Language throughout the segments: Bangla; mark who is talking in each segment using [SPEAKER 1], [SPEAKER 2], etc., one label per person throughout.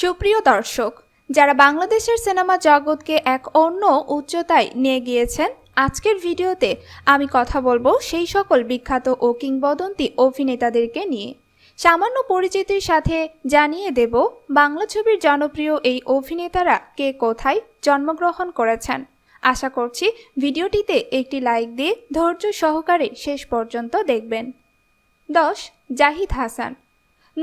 [SPEAKER 1] সুপ্রিয় দর্শক, যারা বাংলাদেশের সিনেমা জগৎকে এক অন্য উচ্চতায় নিয়ে গিয়েছেন, আজকের ভিডিওতে আমি কথা বলব সেই সকল বিখ্যাত ও কিংবদন্তি অভিনেতাদেরকে নিয়ে। সামান্য পরিচিতির সাথে জানিয়ে দেব, বাংলা ছবির জনপ্রিয় এই অভিনেতারা কে কোথায় জন্মগ্রহণ করেছেন। আশা করছি ভিডিওটিতে একটি লাইক দিয়ে ধৈর্য সহকারে শেষ পর্যন্ত দেখবেন। দশ জাহিদ হাসান।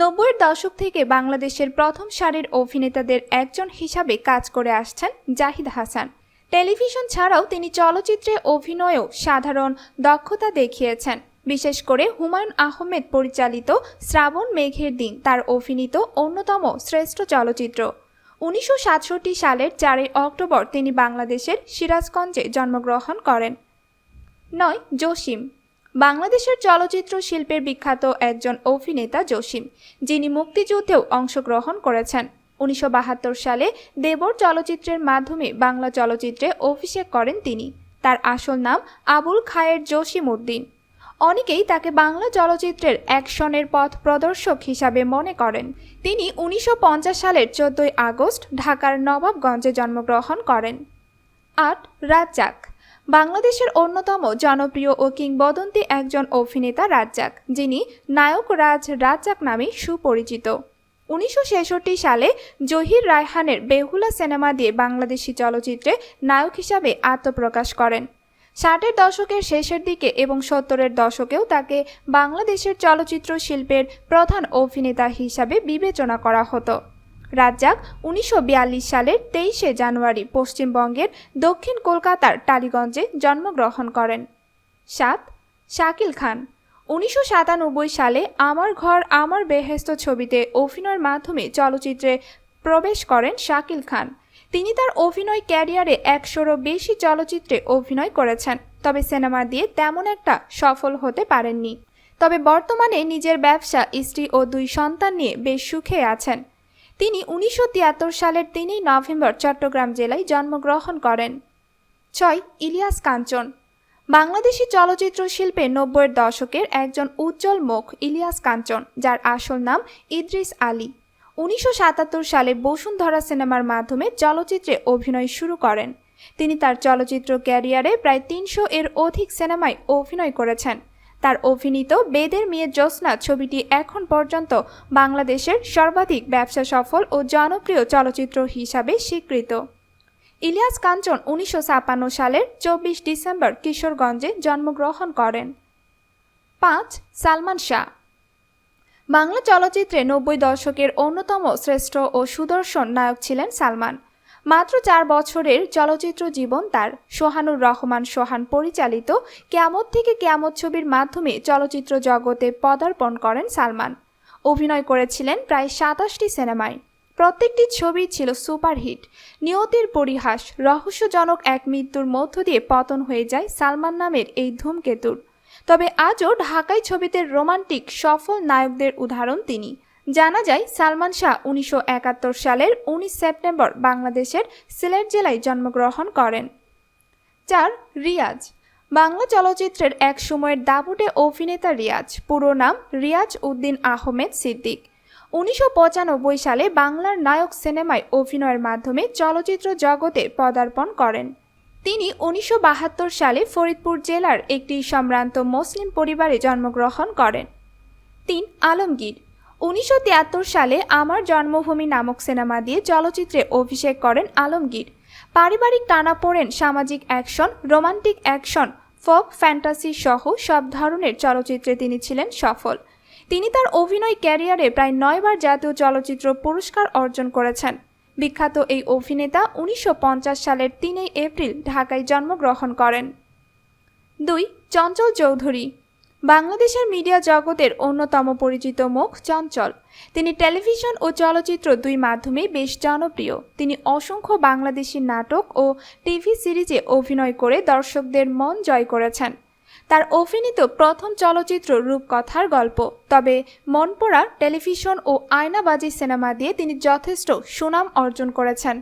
[SPEAKER 1] নব্বইয়ের দশক থেকে বাংলাদেশের প্রথম সারির অভিনেতাদের একজন হিসাবে কাজ করে আসছেন জাহিদ হাসান। টেলিভিশন ছাড়াও তিনি চলচ্চিত্রে অভিনয়েও সাধারণ দক্ষতা দেখিয়েছেন। বিশেষ করে হুমায়ুন আহমেদ পরিচালিত শ্রাবণ মেঘের দিন তার অভিনীত অন্যতম শ্রেষ্ঠ চলচ্চিত্র। উনিশশো সাতষট্টি সালের চারই অক্টোবর তিনি বাংলাদেশের সিরাজগঞ্জে জন্মগ্রহণ করেন। নয়, জসিম। বাংলাদেশের চলচ্চিত্র শিল্পের বিখ্যাত একজন অভিনেতা জসিম, যিনি মুক্তিযুদ্ধেও অংশগ্রহণ করেছেন। উনিশশো বাহাত্তর সালে দেবর চলচ্চিত্রের মাধ্যমে বাংলা চলচ্চিত্রে অভিষেক করেন তিনি। তার আসল নাম আবুল খায়ের জসিম উদ্দিন। অনেকেই তাকে বাংলা চলচ্চিত্রের অ্যাকশনের পথ প্রদর্শক হিসাবে মনে করেন। তিনি উনিশশো পঞ্চাশ সালের চোদ্দই আগস্ট ঢাকার নবাবগঞ্জে জন্মগ্রহণ করেন। আট রাজ্জাক। বাংলাদেশের অন্যতম জনপ্রিয় ও কিংবদন্তি একজন অভিনেতা রাজ্জাক, যিনি নায়ক রাজ রাজ্জাক নামে সুপরিচিত। উনিশশো ছেষট্টি সালে জহির রায়হানের বেহুলা সিনেমা দিয়ে বাংলাদেশি চলচ্চিত্রে নায়ক হিসাবে আত্মপ্রকাশ করেন। ষাটের দশকের শেষের দিকে এবং সত্তরের দশকেও তাকে বাংলাদেশের চলচ্চিত্র শিল্পের প্রধান অভিনেতা হিসাবে বিবেচনা করা হতো। রাজ্জাক উনিশশো বিয়াল্লিশ সালের তেইশে জানুয়ারি পশ্চিমবঙ্গের দক্ষিণ কলকাতার টালিগঞ্জে জন্মগ্রহণ করেন। সাত, শাকিল খান। উনিশশো সাতানব্বই সালে আমার ঘর আমার বেহেস্ত ছবিতে অভিনয়ের মাধ্যমে চলচ্চিত্রে প্রবেশ করেন শাকিল খান। তিনি তার অভিনয় ক্যারিয়ারে একশোরও বেশি চলচ্চিত্রে অভিনয় করেছেন, তবে সিনেমা দিয়ে তেমন একটা সফল হতে পারেননি। তবে বর্তমানে নিজের ব্যবসা, স্ত্রী ও দুই সন্তান নিয়ে বেশ সুখে আছেন। তিনি উনিশশো তিয়াত্তর সালের তিনই নভেম্বর চট্টগ্রাম জেলায় জন্মগ্রহণ করেন। ছয়, ইলিয়াস কাঞ্চন। বাংলাদেশি চলচ্চিত্র শিল্পে নব্বইয়ের দশকের একজন উজ্জ্বল মুখ ইলিয়াস কাঞ্চন, যার আসল নাম ইদ্রিস আলী। উনিশশো সাতাত্তর সালে বসুন্ধরা সিনেমার মাধ্যমে চলচ্চিত্রে অভিনয় শুরু করেন। তিনি তার চলচ্চিত্র ক্যারিয়ারে প্রায় তিনশো এর অধিক সিনেমায় অভিনয় করেছেন। তার অভিনীত বেদের মেয়ে জ্যোৎস্না ছবিটি এখন পর্যন্ত বাংলাদেশের সর্বাধিক ব্যবসা সফল ও জনপ্রিয় চলচ্চিত্র হিসাবে স্বীকৃত। ইলিয়াস কাঞ্চন উনিশশো সালের চব্বিশ ডিসেম্বর কিশোরগঞ্জে জন্মগ্রহণ করেন। পাঁচ, সালমান শাহ। বাংলা চলচ্চিত্রে নব্বই দশকের অন্যতম শ্রেষ্ঠ ও সুদর্শন নায়ক ছিলেন সালমান। মাত্র চার বছরের চলচ্চিত্র জীবন তার সোহানুর রহমান সোহান পরিচালিত ক্যামত থেকে ক্যামত ছবির মাধ্যমে চলচ্চিত্র জগতে পদার্পণ করেন সালমান। অভিনয় করেছিলেন প্রায় সাতাশটি সিনেমায়। প্রত্যেকটি ছবি ছিল সুপারহিট। নিয়তির পরিহাস, রহস্যজনক এক মৃত্যুর মধ্য দিয়ে পতন হয়ে যায় সালমান নামের এই ধূমকেতুর। তবে আজও ঢাকায় ছবিতে রোমান্টিক, সফল নায়কদের উদাহরণ তিনি। জানা যায়, সালমান শাহ উনিশশো একাত্তর সালের উনিশ সেপ্টেম্বর বাংলাদেশের সিলেট জেলায় জন্মগ্রহণ করেন। চার, রিয়াজ। বাংলা চলচ্চিত্রের এক সময়ের দাবুটে অভিনেতা রিয়াজ। পুরো নাম রিয়াজ উদ্দিন আহমেদ সিদ্দিক। উনিশশো পঁচানব্বই সালে বাংলার নায়ক সিনেমায় অভিনয়ের মাধ্যমে চলচ্চিত্র জগতে পদার্পণ করেন। তিনি উনিশশো বাহাত্তর সালে ফরিদপুর জেলার একটি সম্ভ্রান্ত মুসলিম পরিবারে জন্মগ্রহণ করেন। তিন, আলমগীর। উনিশশো তিয়াত্তর সালে আমার জন্মভূমি নামক সিনেমা দিয়ে চলচ্চিত্রে অভিষেক করেন আলমগীর। পারিবারিক টানাপোড়েন সামাজিক action, romantic action, folk, fantasy সহ সব ধরনের চলচ্চিত্রে তিনি ছিলেন সফল। তিনি তার অভিনয় ক্যারিয়ারে প্রায় নয়বার জাতীয় চলচ্চিত্র পুরস্কার অর্জন করেছেন। বিখ্যাত এই অভিনেতা উনিশশো পঞ্চাশ সালের তিনই এপ্রিল ঢাকায় জন্মগ্রহণ করেন। দুই, চঞ্চল চৌধুরী। বাংলাদেশের মিডিয়া জগতের অন্যতম পরিচিত মুখ চঞ্চল। তিনি টেলিভিশন ও চলচ্চিত্র দুই মাধ্যমেই বেশ জনপ্রিয়। তিনি অসংখ্য বাংলাদেশি নাটক ও টিভি সিরিজে অভিনয় করে দর্শকদের মন জয় করেছেন। তার অভিনীত প্রথম চলচ্চিত্র রূপকথার গল্প, তবে মনপোড়া টেলিভিশন ও আয়নাবাজি সিনেমা দিয়ে তিনি যথেষ্ট সুনাম অর্জন করেছেন।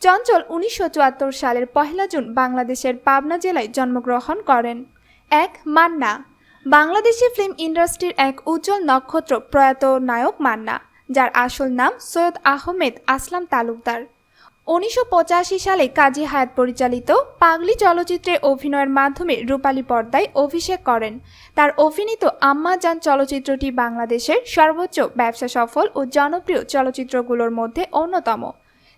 [SPEAKER 1] চঞ্চল উনিশশো চুয়াত্তর সালের পহেলা জুন বাংলাদেশের পাবনা জেলায় জন্মগ্রহণ করেন। এক মান্না। বাংলাদেশি ফিল্ম ইন্ডাস্ট্রির এক উজ্জ্বল নক্ষত্র প্রয়াত নায়ক মান্না, যার আসল নাম সৈয়দ আহমেদ আসলাম তালুকদার। উনিশশো পঁচাশি সালে কাজী হায়াত পরিচালিত পাগলি চলচ্চিত্রে অভিনয়ের মাধ্যমে রূপালী পর্দায় অভিষেক করেন। তার অভিনীত আম্মা জান চলচ্চিত্রটি বাংলাদেশের সর্বোচ্চ ব্যবসা সফল ও জনপ্রিয় চলচ্চিত্রগুলোর মধ্যে অন্যতম।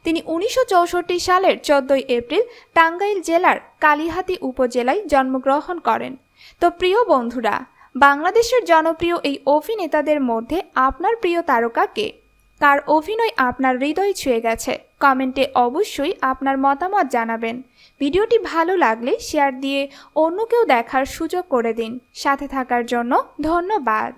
[SPEAKER 1] তিনি উনিশশো চৌষট্টি সালের চোদ্দই এপ্রিল টাঙ্গাইল জেলার কালিহাতি উপজেলায় জন্মগ্রহণ করেন। তো প্রিয় বন্ধুরা, বাংলাদেশের জনপ্রিয় এই অভিনেতাদের মধ্যে আপনার প্রিয় তারকা কে? কার অভিনয় আপনার হৃদয় ছুঁয়ে গেছে? কমেন্টে অবশ্যই আপনার মতামত জানাবেন। ভিডিওটি ভালো লাগলে শেয়ার দিয়ে অন্যকেও দেখার সুযোগ করে দিন। সাথে থাকার জন্য ধন্যবাদ।